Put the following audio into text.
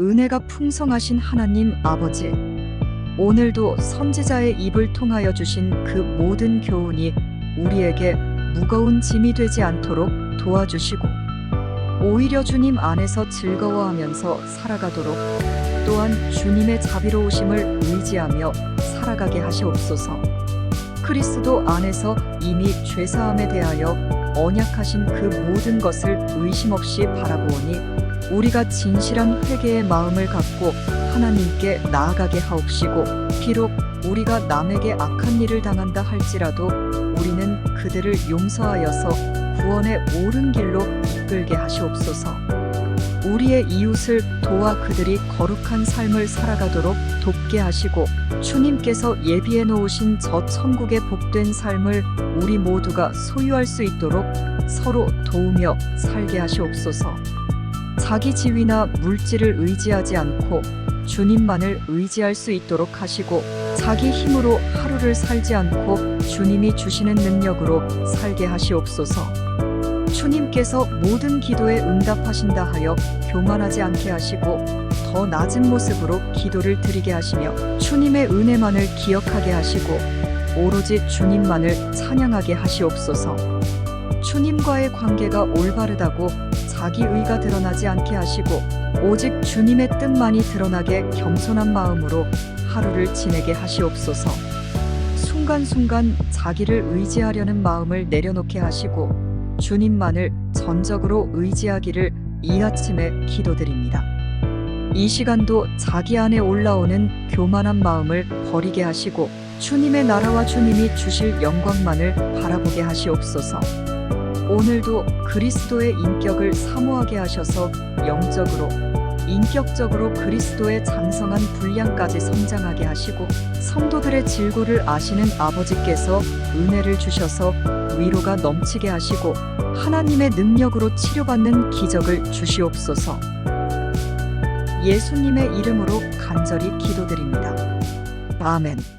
은혜가 풍성하신 하나님 아버지, 오늘도 선지자의 입을 통하여 주신 그 모든 교훈이 우리에게 무거운 짐이 되지 않도록 도와주시고, 오히려 주님 안에서 즐거워하면서 살아가도록 또한 주님의 자비로우심을 의지하며 살아가게 하시옵소서. 그리스도 안에서 이미 죄사함에 대하여 언약하신 그 모든 것을 의심 없이 바라보니 우리가 진실한 회개의 마음을 갖고 하나님께 나아가게 하옵시고 비록 우리가 남에게 악한 일을 당한다 할지라도 우리는 그들을 용서하여서 구원의 옳은 길로 이끌게 하시옵소서. 우리의 이웃을 도와 그들이 거룩한 삶을 살아가도록 돕게 하시고 주님께서 예비해 놓으신 저 천국의 복된 삶을 우리 모두가 소유할 수 있도록 서로 도우며 살게 하시옵소서. 자기 지위나 물질을 의지하지 않고 주님만을 의지할 수 있도록 하시고 자기 힘으로 하루를 살지 않고 주님이 주시는 능력으로 살게 하시옵소서. 주님께서 모든 기도에 응답하신다 하여 교만하지 않게 하시고 더 낮은 모습으로 기도를 드리게 하시며 주님의 은혜만을 기억하게 하시고 오로지 주님만을 찬양하게 하시옵소서. 주님과의 관계가 올바르다고 자기 의가 드러나지 않게 하시고 오직 주님의 뜻만이 드러나게 겸손한 마음으로 하루를 지내게 하시옵소서. 순간순간 자기를 의지하려는 마음을 내려놓게 하시고 주님만을 전적으로 의지하기를 이 아침에 기도드립니다. 이 시간도 자기 안에 올라오는 교만한 마음을 버리게 하시고 주님의 나라와 주님이 주실 영광만을 바라보게 하시옵소서. 오늘도 그리스도의 인격을 사모하게 하셔서 영적으로 인격적으로 그리스도의 장성한 분량까지 성장하게 하시고 성도들의 질고를 아시는 아버지께서 은혜를 주셔서 위로가 넘치게 하시고 하나님의 능력으로 치료받는 기적을 주시옵소서. 예수님의 이름으로 간절히 기도드립니다. 아멘.